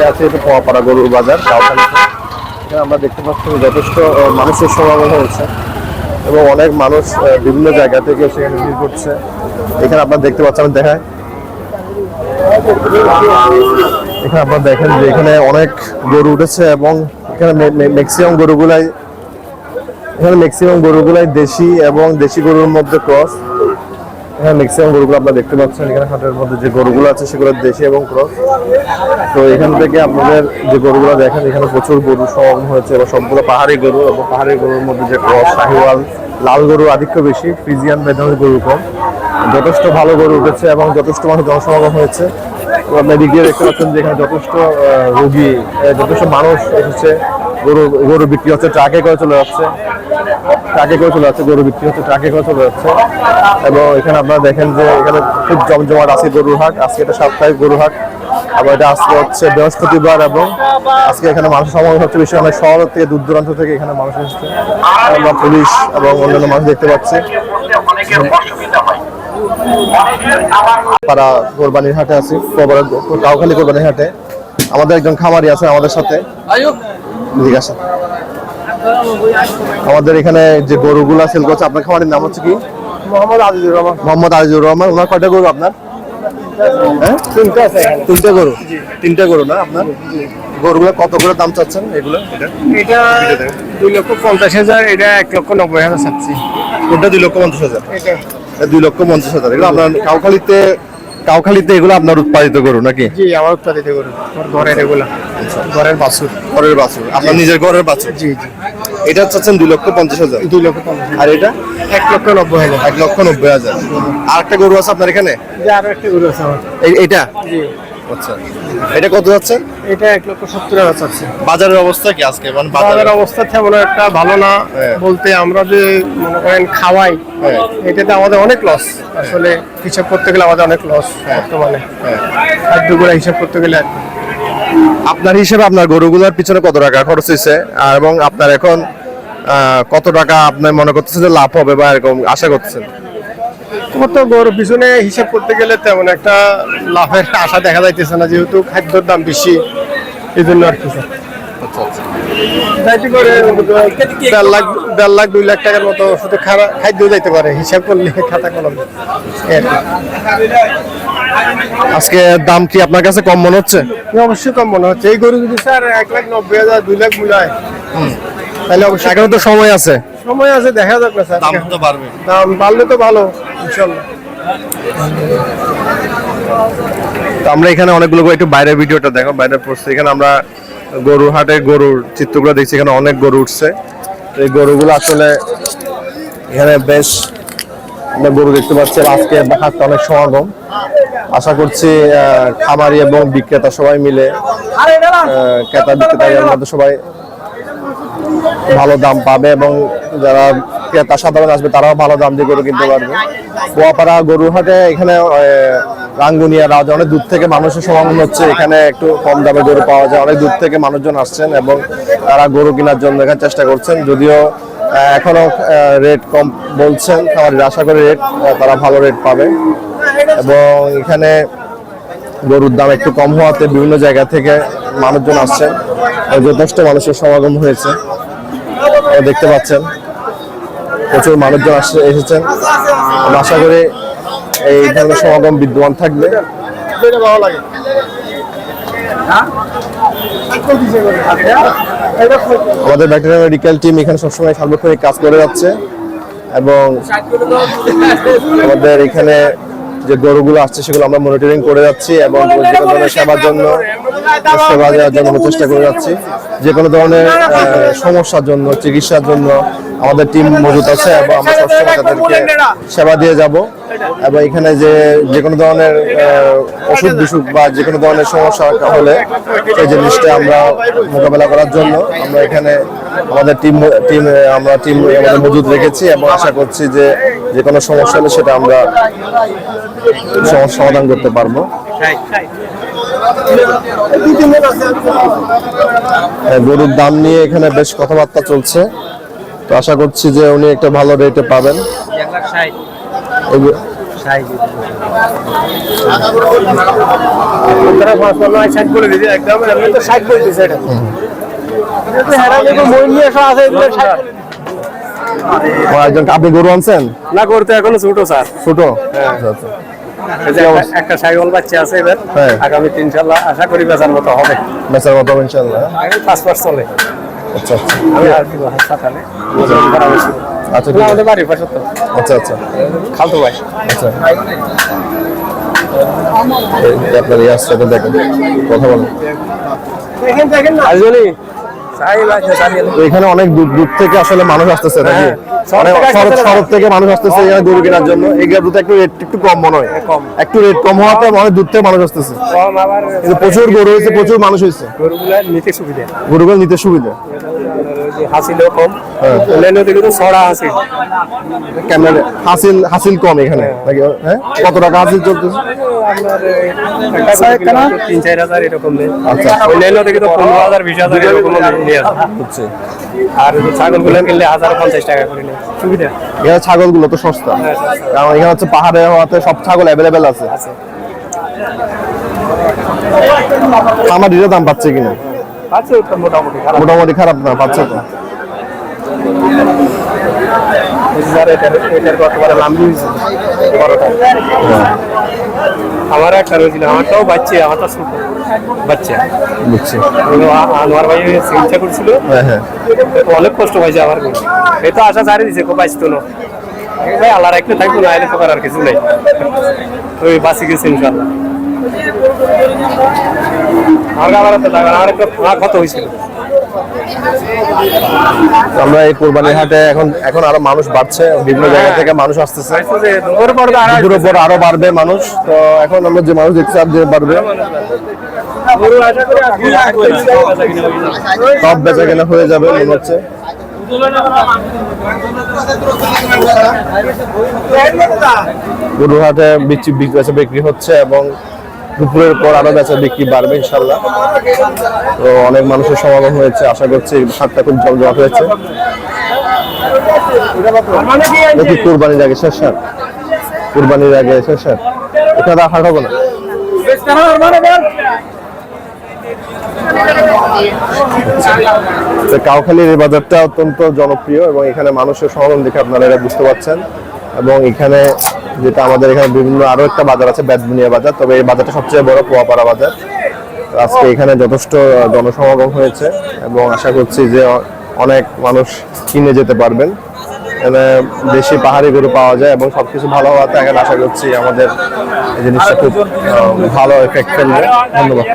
আমি আছি, এটা পোয়াপাড়া গরুর বাজার আমরা দেখতে পাচ্ছি যথেষ্ট মানুষের সমাগম হয়েছে এবং অনেক মানুষ বিভিন্ন জায়গা থেকে সেখানে ভিড় করছে। এখানে আপনারা দেখতে পাচ্ছেন, আমি দেখায় এখানে আপনারা দেখেন যে এখানে অনেক গরু উঠেছে এবং এখানে ম্যাক্সিমাম গরুগুলাই, এখানে ম্যাক্সিমাম গরুগুলাই দেশি এবং দেশি গরুর মধ্যে ক্রস এখানে ম্যাক্সিমাম গরুগুলো আপনারা দেখতে পাচ্ছেন। এখানে হাটের মধ্যে যে গরুগুলো আছে, সেগুলো দেশি এবং ক্রস তো এখান থেকে আপনাদের যে গরুগুলো দেখেন, এখানে প্রচুর গরু সমাগম হয়েছে এবং সবগুলো পাহাড়ি গরু এবং পাহাড়ি গরুর মধ্যে যে ক্রস শাহিওয়াল, লাল গরু আধিক্য বেশি, ফ্রিজিয়ান মেধাবী গরু কম। যথেষ্ট ভালো গরু উঠেছে এবং যথেষ্ট মানুষ জনসমাগম হয়েছে। তো আপনি দিয়ে দেখতে পাচ্ছেন যে এখানে যথেষ্ট রোগী যথেষ্ট মানুষ এসেছে। গরু গরু বিক্রি হচ্ছে, ট্রাকে করে চলে যাচ্ছে। ট্রাকে করে চলে যাচ্ছে গরু বিক্রি হচ্ছে ট্রাকে করে চলে যাচ্ছে। এবং এখানে আপনারা দেখেন যে এখানে খুব জমজমাট আছে গরুর হাট আজকে এটা সাপ্তাহিক গরু হাট। আবার এটা আজকে হচ্ছে বৃহস্পতিবার এবং আজকে এখানে মানুষের সমাগম হচ্ছে বেশি অনেক শহর থেকে দূর দূরান্ত থেকে এখানে মানুষ এসেছে। আমরা পুলিশ এবং অন্যান্য মানুষ দেখতে পাচ্ছি। তারা কোরবানির হাটে আছি কাউখালী কোরবানির হাটে। আমাদের একজন খামারি আছে আমাদের সাথে। ঠিক আছে। আমাদের এখানে যে গরুগুলা সেল করছে আপনার খামারের নাম হচ্ছে কি? মোহাম্মদ আজিজুর রহমান। মোহাম্মদ আজিজুর রহমান ওনার কয়টা গরু আপনার? হ্যাঁ? তিনটা আছে এখানে। তিনটে গরু? তিনটে গরু না আপনার? গরুগুলো কত করে দাম চাচ্ছেন এগুলো? এটা? দুই লক্ষ পঞ্চাশ হাজার এটা এক লক্ষ নব্বই হাজার চাচ্ছি। কোনটা দুই লক্ষ পঞ্চাশ হাজার? দুই লক্ষ পঞ্চাশ হাজার। এগুলো আপনার কাউখালীতে কাউখালীতে এগুলো আপনার উৎপাদিত গরু নাকি? জি আমার উৎপাদিত গরু আমার ঘরের এগুলা। ঘরের বাছুর। ঘরের বাছুর। আপনার নিজের ঘরের বাছুর? জি জি। এটা চাচ্ছেন দুই লক্ষ পঞ্চাশ হাজার। দুই লক্ষ পঞ্চাশ আর এটা? এক লক্ষ নব্বই হাজার। এক লক্ষ নব্বই হাজার। আর একটা গরু আছে আপনার এখানে? আরও একটা গরু আছে আমার। জি। আচ্ছা। এটা কত যাচ্ছে? এটা এক লক্ষ সত্তর হাজার বাজারের অবস্থা কি আজকে? মানে বাজারের অবস্থা তেমন একটা ভালো না। হ্যাঁ। বলতে আমরা যে মনে করেন খাওয়াই হ্যাঁ। এটাতে আমাদের অনেক লস আসলে হিসাব করতে গেলে আমাদের অনেক লস বর্তমানে। খাদ্যগুলো হিসাব করতে গেলে আর। আপনার হিসেবে আপনার গরুগুলোর পিছনে কত টাকা খরচ হয়েছে এবং আপনার এখন কত টাকা আপনার মনে করতেছেন যে লাভ হবে বা এরকম আশা করতেছেন? কত গরু পিছনে হিসাব করতে গেলে তেমন একটা লাভের আশা দেখা যাইতেছে না, যেহেতু খাদ্যর দাম বেশি এই জন্য আর কি। দেড় লাখ দেড় লাখ দুই লাখ টাকার মতো শুধু খাদ্য যাইতে পারে হিসাব করলে খাতা কলম। আজকে দাম কি আপনার কাছে কম মনে হচ্ছে? অবশ্যই কম মনে হচ্ছে। এই গরু যদি স্যার এক লাখ নব্বই হাজার দুই লাখ মূল্য হয় তাহলে অবশ্যই এখনও তো সময় আছে। সময় আছে দেখা যাক না স্যার। তো বাড়বে। দাম বাড়লে তো ভালো ইনশাল্লাহ। তো আমরা এখানে অনেকগুলো একটু বাইরের ভিডিওটা দেখো বাইরের পড়ছে এখানে আমরা গরু হাটে গরুর চিত্রগুলো দেখছি, এখানে অনেক গরু উঠছে। এই গরুগুলো আসলে এখানে বেশ গরু দেখতে পাচ্ছি আজকে হাটটা অনেক সমাগম। আশা করছি খামারি এবং বিক্রেতা সবাই মিলে ক্রেতা বিক্রেতাদের মধ্যে সবাই ভালো দাম পাবে এবং যারা ক্রেতা সাধারণ আসবে তারাও ভালো দাম দিয়ে গরু কিনতে পারবে। গোয়াপাড়া গরু হাটে এখানে রাঙ্গুনিয়া রাজ, অনেক দূর থেকে মানুষের সমাগম হচ্ছে। এখানে একটু কম দামে গরু পাওয়া যায়। অনেক দূর থেকে মানুষজন আসছেন এবং তারা গরু কেনার জন্য এখানে চেষ্টা করছেন। যদিও এখনও রেট কম বলছেন খামারিরা। আশা করি রেট তারা ভালো রেট পাবে। এবং এখানে গরুর দাম একটু কম হওয়াতে বিভিন্ন জায়গা থেকে মানুষজন আসছেন। যথেষ্ট মানুষের সমাগম হয়েছে। দেখতে পাচ্ছেন। প্রচুর মানুষজন আসছে, এসেছেন। আশা করি এই ধরনের সমাগম বিদ্যমান থাকবে এটা ভালো লাগে আমাদের ব্যাকটেরিয়া রিকেল টিম এখানে সবসময় সার্বক্ষণিক কাজ করে যাচ্ছে এবং আমাদের এখানে যে গরুগুলো আসছে সেগুলো আমরা মনিটরিং করে যাচ্ছি এবং সেবার জন্য দেওয়ার জন্য চেষ্টা করে যাচ্ছি। যে কোনো ধরনের সমস্যার জন্য, চিকিৎসার জন্য আমাদের টিম মজুত আছে, এবং আমরা সবসময় তাদেরকে সেবা দিয়ে যাব। এবং এখানে যে যে কোনো ধরনের অসুখ বিসুখ বা যে কোনো ধরনের সমস্যা হলে সেই জিনিসটা আমরা মোকাবেলা করার জন্য আমরা এখানে আমাদের টিম টিম, আমরা টিম আমাদের মজুদ রেখেছি এবং আশা করছি যে যে কোনো সমস্যা হলে সেটা আমরা সমাধান করতে পারব। গরুর দাম নিয়ে এখানে বেশ কথাবার্তা চলছে। তো আশা করছি যে উনি একটা ভালো রেটে পাবেন। আপনি গরু আনছেন? না করতে এখনও ছোট স্যার। ছোট? আচ্ছা, আচ্ছা। যে একটা- একটা বাচ্চা আছে এবার হ্যাঁ। ইনশাল্লাহ আশা করি বেচার মতো হবে। বেচার মতো হবে ইনশাল্লাহ আগে পাঁচ পাঁচ চলে। আচ্ছা আচ্ছা। আমি আর কি হাসপাতালে আচ্ছা আমাদের বাড়ির পাশে তো। আচ্ছা আচ্ছা। খালতো ভাই। আচ্ছা। আপনার ইয়ার সাথে দেখেন কথা বলেন। দেখেন দেখেন না। আজলি সাই লাগছে সারিয়ে তো এখানে অনেক দূর দূর থেকে আসলে মানুষ আসতেছে নাকি? হ্যাঁ, শহর থেকে মানুষ আসতেছে এখানে গরু কেনার জন্য। এই একটু রেট একটু কম মনে হয়। একটু রেট কম হওয়াতে অনেক দূর থেকে মানুষ আসতেছে। কিন্তু প্রচুর গরু হয়েছে প্রচুর মানুষ হয়েছে। গরুগুলা নিতে সুবিধা। গরুগুলো নিতে সুবিধা। হাসিলেও কম। হ্যাঁ। লেনো তো ছড়া হাসিল ক্যামেরা হাসিল হাসিল কম এখানে। হ্যাঁ। কত টাকা হাসিল চলতেছে? তিন চার হাজার এরকম আচ্ছা। ওই লেনো তো পনেরো হাজার বিশ হাজার এরকম নিয়ে আসে হচ্ছে আর ছাগলগুলো কিনলে হাজার পঞ্চাশ টাকা করে সুবিধা? এখানে ছাগলগুলো তো সস্তা। কারণ এখানে হচ্ছে পাহাড়ে হওয়াতে সব ছাগল অ্যাভেলেবেল আছে। আমার দাম পাচ্ছে কিনা? পাচ্ছে মোটামুটি খারাপ না পাচ্ছে তো। আমার একটা রয়েছিল আমারটাও বাচ্চা আমারটা ছোট। বাচ্চা। বুঝছি। আনোয়ার ভাই চিকিৎসা করছিল হ্যাঁ হ্যাঁ। তো অনেক কষ্ট পাইছে আমার। এই তো আশা ছাড়ি দিছে না। এই ভাই আল্লাহ রাখলে থাকব না এলে তো করার কিছু নেই। ওই বাসি গেছে ইনশাল্লাহ আমার আবার তো আমার একটা ক্ষত হয়েছিল। আমরা এই কোরবানির হাটে এখন এখন আরও মানুষ বাড়ছে, বিভিন্ন জায়গা থেকে মানুষ আসতেছে। ওর পর আর বাড়বে মানুষ, তো এখন আমরা যে মানুষ দেখছি আর যে বাড়বে। সব বেচা কেনা হয়ে যাবে, মনে হচ্ছে। গরু হাটে বিক্রি হচ্ছে এবং দুপুরের পর আরও বেচা বিক্রি বাড়বে ইনশাল্লাহ তো অনেক মানুষের সমাগম হয়েছে, আশা করছি হাটটা খুব জল জমজমাট হয়েছে। দেখি কুরবানির আগে শেষ হাট কুরবানির আগে শেষ হাট এখানে আর হাট হবে না। কাউখালীর এই বাজারটা অত্যন্ত জনপ্রিয় এবং এখানে মানুষের সমাগম দেখে আপনারা এটা বুঝতে পারছেন। এবং এখানে যেটা আমাদের এখানে বিভিন্ন আরও একটা বাজার আছে বেদবুনিয়া বাজার। তবে এই বাজারটা সবচেয়ে বড় পোয়াপাড়া বাজার। আজকে এখানে যথেষ্ট জনসমাগম হয়েছে এবং আশা করছি যে অনেক মানুষ কিনে যেতে পারবেন। এখানে দেশি পাহাড়ি গরু পাওয়া যায় এবং সবকিছু ভালো হওয়াতে এখানে আশা করছি আমাদের এই জিনিসটা খুব ভালো এফেক্ট ফেলবে। ধন্যবাদ।